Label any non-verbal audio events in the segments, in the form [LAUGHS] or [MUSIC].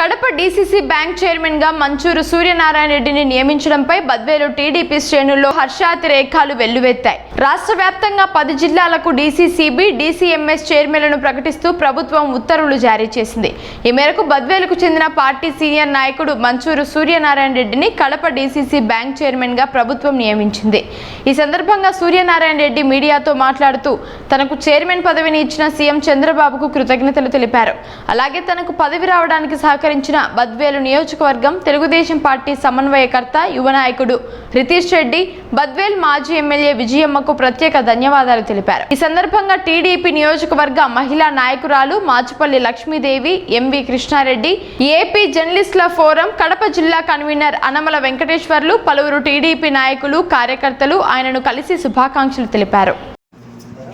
Kadapa DCC bank చైర్మన్గా మంచూరు సూర్యనారాయణ రెడ్డిని నియమించడంపై Badvel TDP శ్రేణుల్లో హర్షాతిరేకాలు వెల్లువెత్తాయి. రాష్ట్ర వ్యాప్తంగా పది జిల్లాలకు డీసీసీబీ డీసీఎంఎస్ చైర్మన్లను ప్రకటిస్తూ ప్రభుత్వం ఉత్తర్వులు జారీ చేసింది. ఈ మేరకు బద్వేలుకు చెందిన పార్టీ సీనియర్ నాయకుడు మంచూరు సూర్యనారాయణ రెడ్డిని కడప డీసీసీ బ్యాంక్ చైర్మన్గా ప్రభుత్వం నియమించింది. ఈ సందర్భంగా సూర్యనారాయణ రెడ్డి మీడియాతో మాట్లాడుతూ తనకు చైర్మన్ పదవిని ఇచ్చిన సీఎం చంద్రబాబుకు కృతజ్ఞతలు తెలిపారు. అలాగే తనకు పదవి రావడానికి సహకరించిన బద్వేలు నియోజకవర్గం తెలుగుదేశం పార్టీ సమన్వయకర్త యువ నాయకుడు రితీష్ రెడ్డి బద్వేల్ మాజీ ఎమ్మెల్యే విజయమ్మకు ప్రత్యేక ధన్యవాదాలు తెలిపారు. ఈ సందర్భంగా టీడీపీ నియోజకవర్గ మహిళా నాయకురాలు మాచుపల్లి లక్ష్మీదేవి ఎంవి కృష్ణారెడ్డి ఏపీ జర్నలిస్టుల ఫోరం కడప జిల్లా కన్వీనర్ అనమల వెంకటేశ్వర్లు పలువురు టీడీపీ నాయకులు కార్యకర్తలు ఆయనను కలిసి శుభాకాంక్షలు తెలిపారు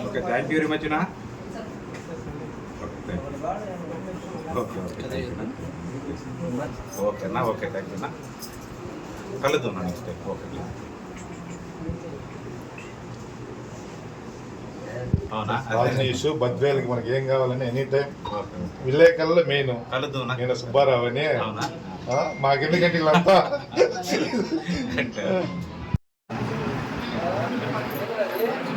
okay thank you very much నా ఓకే ఓకే ఓకేనా ఓకే థ్యాంక్ యూ నా కలుద్దాం నా నెక్స్ట్ టైం ఓకే అవునా రాజనీష్ బద్వేలకి మనకి ఏం కావాలని ఎనీ టైం. ఓకే విలేకరులు మెయిన్. నేను సుబ్బారావు అని మాకెందుకంటే వీళ్ళంతా [LAUGHS]